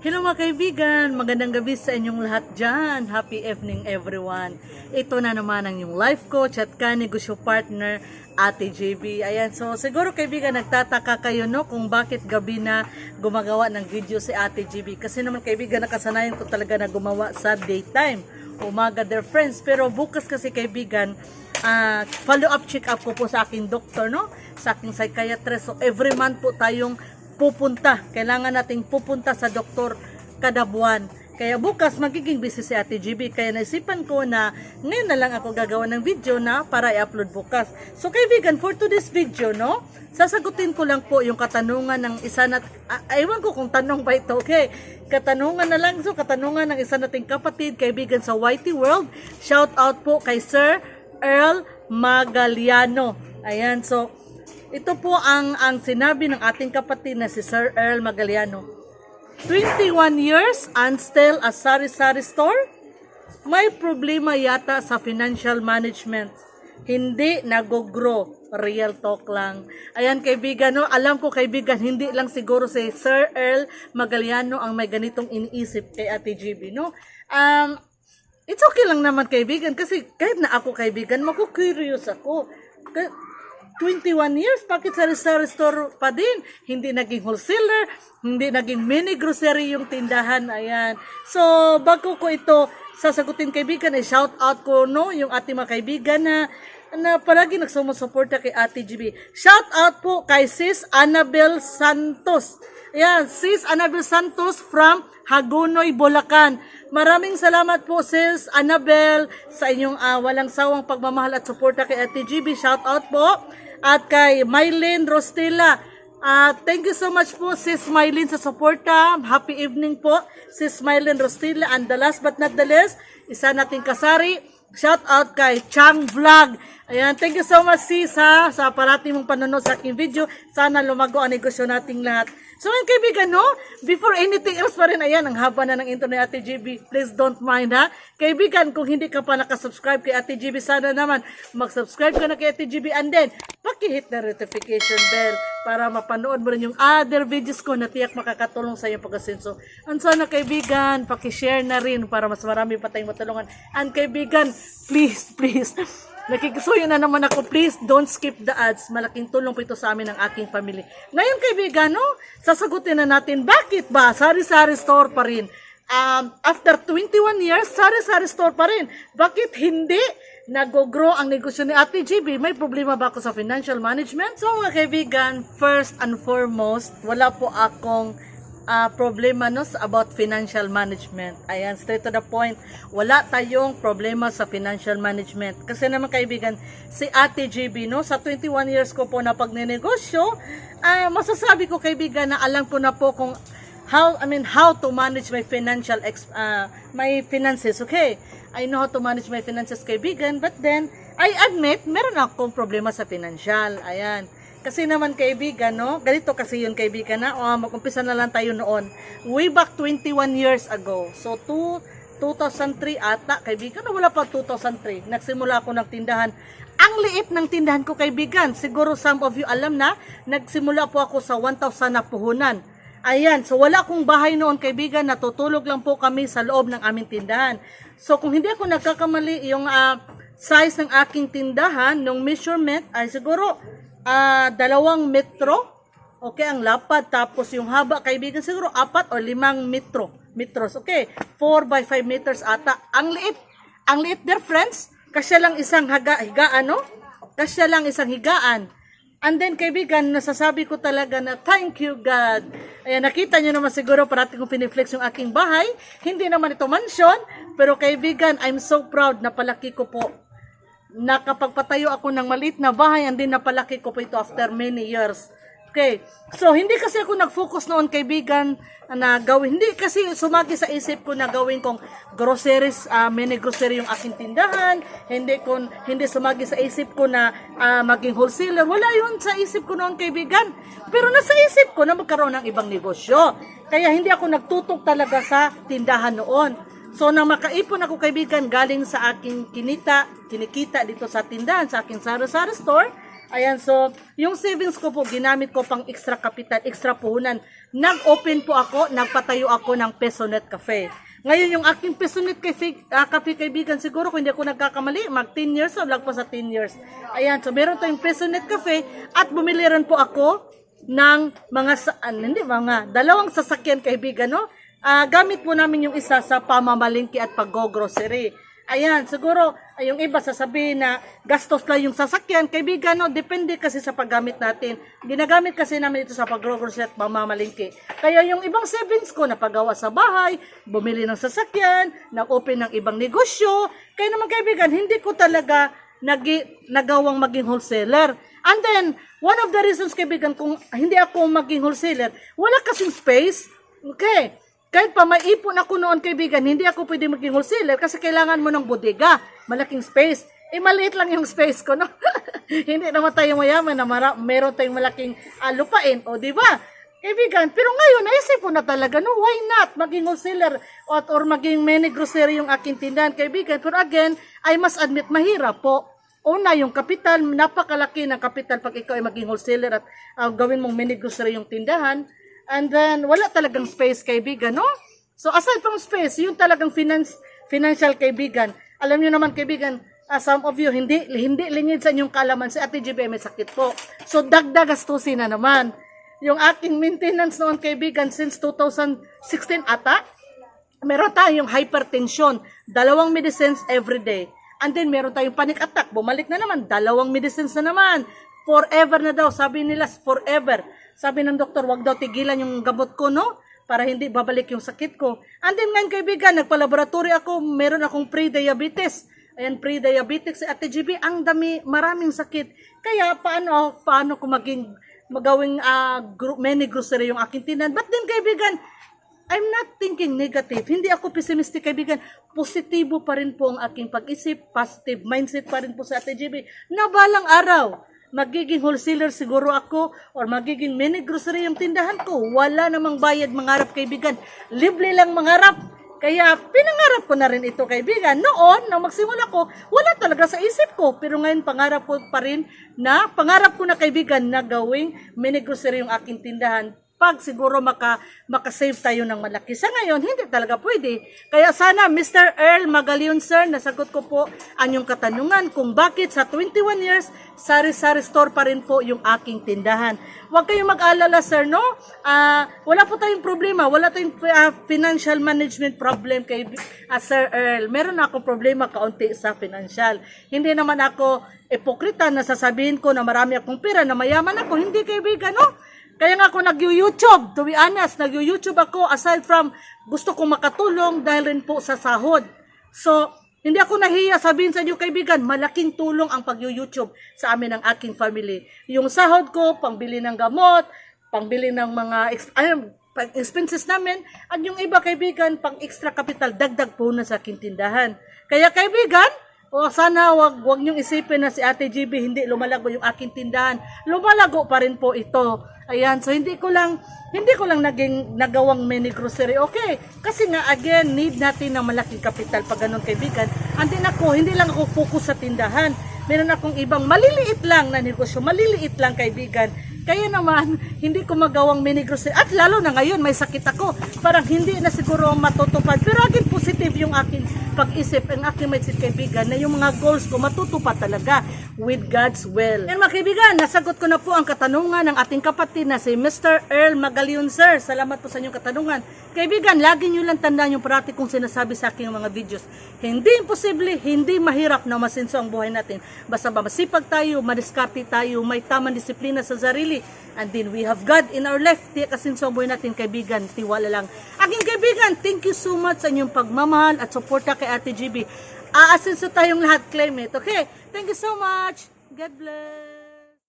Hello mga kaibigan, magandang gabi sa inyong lahat dyan. Happy evening everyone. Ito na naman ang yung life coach at kanegosyo partner, Ate JB. Ayan, so siguro kaibigan, nagtataka kayo no kung bakit gabi na gumagawa ng video si Ate JB. Kasi naman kaibigan, nakasanayan ko talaga na gumawa sa daytime. Umaga, dear friends. Pero bukas kasi kaibigan, ah, follow-up check-up ko po sa aking doktor, no? Sa aking psychiatrist. So every month po tayong pupunta. Kailangan nating pupunta sa doktor kada buwan. Kaya bukas magiging busy si Ate GB. Kaya naisipan ko na ngayon na lang ako gagawa ng video na para i-upload bukas. So kaibigan, for today's video, no? Sasagutin ko lang po yung katanungan ng isa na... Ewan ko kung tanong ba ito, okay? Katanungan na lang. So katanungan ng isa nating kapatid, kaibigan sa YT World. Shout out po kay Sir Earl Magaliano. Ayan, so ito po ang ang sinabi ng ating kapatid na si Sir Earl Magaliano. 21 years and still a sari-sari store? May problema yata sa financial management. Hindi nagogro. Real talk lang. Ayan kaibigan, no? alam ko kaibigan, hindi lang siguro si Sir Earl Magaliano ang may ganitong iniisip kay Ate GB. No? Um, it's okay lang naman kaibigan kasi kahit na ako kaibigan, maku-curious ako. Ka- 21 years, bakit sa sari store pa din? Hindi naging wholesaler, hindi naging mini grocery yung tindahan. Ayan. So, bago ko ito sasagutin kaibigan, ay shout out ko no, yung ating mga kaibigan na na palagi nagsumusuporta kay Ate GB. Shout out po kay Sis Annabel Santos. Ayan, Sis Annabel Santos from Hagonoy, Bulacan. Maraming salamat po Sis Annabel sa inyong ah, walang sawang pagmamahal at suporta kay Ate GB. Shout out po. At kay Mylene Rostela. Ah, thank you so much po Sis Mylene sa suporta. Happy evening po Sis Mylene Rostela. And the last but not the least, isa nating kasari. Shout out kay Chang Vlog. Ayan, thank you so much sis ha, sa parati mong panonood sa aking video. Sana lumago ang negosyo nating lahat. So ngayon kaibigan, no? Before anything else pa rin, ayan, ang haba na ng intro ni Ate GB. Please don't mind ha. Kaibigan, kung hindi ka pa nakasubscribe kay Ate GB, sana naman mag-subscribe ka na kay Ate GB and then, pakihit na notification bell para mapanood mo rin yung other videos ko na tiyak makakatulong sa iyong pag-asenso. And sana kaibigan, pakishare na rin para mas marami pa tayong matulungan. And kaibigan, please, please, Nakikisuyo na naman ako, please don't skip the ads. Malaking tulong po ito sa amin ng aking family. Ngayon kaibigan, no, sasagutin na natin, bakit ba sari-sari store pa rin? Um, after 21 years, sari-sari store pa rin. Bakit hindi nag-grow ang negosyo ni Ate GB? May problema ba ako sa financial management? So mga kaibigan, first and foremost, wala po akong ah, problema no about financial management. Ayan, straight to the point. Wala tayong problema sa financial management. Kasi naman kaibigan, si Ate GB no, sa 21 years ko po na pagnenegosyo, ah, masasabi ko kaibigan na alam ko na po kung how I mean how to manage my financial ah, my finances, okay? I know how to manage my finances kaibigan, but then I admit meron akong problema sa financial. Ayan. Kasi naman kaibigan, no? Ganito kasi yun kaibigan na. O, mag-umpisa na lang tayo noon. Way back 21 years ago. So, two, 2003 ata, kaibigan, na wala pa 2003. Nagsimula ako ng tindahan. Ang liit ng tindahan ko, kaibigan. Siguro some of you alam na, nagsimula po ako sa 1,000 na puhunan. Ayan, so wala akong bahay noon, kaibigan. Natutulog lang po kami sa loob ng aming tindahan. So, kung hindi ako nagkakamali, yung ah, size ng aking tindahan, nung measurement, ay siguro ah dalawang metro. Okay, ang lapad. Tapos yung haba, kaibigan, siguro apat o limang metro. Metros, okay. 4 by 5 meters ata. Ang liit. Ang liit, dear friends. Kasya lang isang haga, higaan, no? Kasya lang isang higaan. And then, kaibigan, nasasabi ko talaga na thank you, God. Ayan, nakita nyo naman siguro parati kong piniflex yung aking bahay. Hindi naman ito mansion. Pero kaibigan, I'm so proud na palaki ko po nakapagpatayo ako ng maliit na bahay and then napalaki ko po ito after many years. Okay. So, hindi kasi ako nag-focus noon, kaibigan, na gawin. Hindi kasi sumagi sa isip ko na gawin kong groceries, ah, mini grocery yung aking tindahan. Hindi ko, hindi sumagi sa isip ko na ah, maging wholesaler. Wala yun sa isip ko noon, kaibigan. Pero nasa isip ko na magkaroon ng ibang negosyo. Kaya hindi ako nagtutok talaga sa tindahan noon. So, nang makaipon ako kaibigan galing sa aking kinita, kinikita dito sa tindahan, sa aking sari-sari store, Ayan, so, yung savings ko po, ginamit ko pang extra capital, extra puhunan. Nag-open po ako, nagpatayo ako ng Pesonet Cafe. Ngayon, yung aking Pesonet Cafe, ah, cafe kaibigan, siguro kung hindi ako nagkakamali, mag 10 years o lag pa sa 10 years. Ayan, so meron tayong Pesonet Cafe at bumili rin po ako ng mga, sa, ah, hindi, mga dalawang sasakyan kaibigan, no? Ah, gamit po namin yung isa sa pamamalingki at pag-grocery. Ayan, siguro yung iba sasabihin na gastos lang yung sasakyan. Kaibigan, no, depende kasi sa paggamit natin. Ginagamit kasi namin ito sa pag-grocery at pamamalingki. Kaya yung ibang savings ko, napagawa sa bahay, bumili ng sasakyan, nag-open ng ibang negosyo. Kaya naman kaibigan, hindi ko talaga nagi, nagawang maging wholesaler. And then, one of the reasons kaibigan kung hindi ako maging wholesaler, wala kasing space. Okay. Kahit pa may ipon ako noon kaibigan, hindi ako pwede maging wholesaler kasi kailangan mo ng bodega, malaking space. Eh, maliit lang yung space ko, no? hindi naman tayo mayaman na mara- meron tayong malaking ah, lupain, o di ba? Kaibigan, pero ngayon, naisip ko na talaga, no, why not maging wholesaler or, or maging mini grocery yung aking tindahan, kaibigan. Pero again, I must admit, mahirap po. Una, yung kapital, napakalaki ng kapital pag ikaw ay maging wholesaler at ah, gawin mong mini grocery yung tindahan. And then, wala talagang space, kaibigan, no? So, aside from space, yung talagang finance, financial kaibigan. Alam nyo naman, kaibigan, ah, some of you, hindi, hindi lingid sa inyong kalaman, si Ate GB sakit po. So, dagdag gastusin na naman. Yung aking maintenance noon, kaibigan, since 2016 ata, meron tayong hypertension, dalawang medicines every day. And then meron tayong panic attack, bumalik na naman, dalawang medicines na naman. Forever na daw, sabi nila forever. Sabi ng doktor, wag daw tigilan yung gamot ko, no? Para hindi babalik yung sakit ko. And then ngayon kaibigan, nagpa-laboratory ako, meron akong pre-diabetes. Ayan, pre-diabetes si Ate GB, ang dami, maraming sakit. Kaya paano, paano ko maging magawing ah, gro- many grocery yung aking tindahan. But then kaibigan, I'm not thinking negative. Hindi ako pessimistic, kaibigan. Positibo pa rin po ang aking pag-isip. Positive mindset pa rin po sa Ate GB. Na araw, magiging wholesaler siguro ako or magiging mini grocery yung tindahan ko. Wala namang bayad mangarap, kaibigan. Libre lang mangarap. Kaya pinangarap ko na rin ito kaibigan. Noon, nang magsimula ko, wala talaga sa isip ko. Pero ngayon, pangarap ko pa rin na, pangarap ko na kaibigan na gawing mini grocery yung aking tindahan pag siguro maka, makasave tayo ng malaki. Sa ngayon, hindi talaga pwede. Kaya sana, Mr. Earl Magalion, sir, nasagot ko po ang yung katanungan kung bakit sa 21 years, sari-sari store pa rin po yung aking tindahan. Huwag kayong mag-alala, sir, no? Ah, wala po tayong problema. Wala tayong ah, financial management problem kay ah, Sir Earl. Meron ako problema kaunti sa financial. Hindi naman ako epokrita na sasabihin ko na marami akong pera, na mayaman ako. Hindi kaibigan, no? Kaya nga ako nag-YouTube, to be honest, nag-YouTube ako aside from gusto kong makatulong dahil rin po sa sahod. So, hindi ako nahiya sabihin sa inyo kaibigan, malaking tulong ang pag-YouTube sa amin ng aking family. Yung sahod ko, pangbili ng gamot, pangbili ng mga pang expenses namin, at yung iba kaibigan, pang extra capital, dagdag po na sa aking tindahan. Kaya kaibigan, o sana wag wag niyong isipin na si Ate GB hindi lumalago yung aking tindahan. Lumalago pa rin po ito. Ayan, so hindi ko lang hindi ko lang naging nagawang mini grocery. Okay, kasi nga again need natin ng malaking kapital pag ganun kaibigan. Andin ako, hindi lang ako focus sa tindahan. Meron akong ibang maliliit lang na negosyo, maliliit lang kaibigan. Kaya naman, hindi ko magawang mini grocery. At lalo na ngayon, may sakit ako. Parang hindi na siguro matutupad. Pero again, positive yung aking pag-isip, ang aking mindset kaibigan, na yung mga goals ko matutupad talaga with God's will. Yan mga kaibigan, nasagot ko na po ang katanungan ng ating kapatid na si Mr. Earl Magalion, sir. Salamat po sa inyong katanungan. Kaibigan, lagi nyo lang tandaan yung parati kong sinasabi sa aking mga videos. Hindi imposible, hindi mahirap na masinso ang buhay natin. Basta ba masipag tayo, madiskarte tayo, may tamang disiplina sa sarili. And then we have God in our life. Tiyak kasinso ang buhay natin, kaibigan. Tiwala lang. Aking kaibigan, thank you so much sa inyong pagmamahal at suporta kay Ate GB. Aasenso tayong lahat, claim it. Okay? Thank you so much. God bless.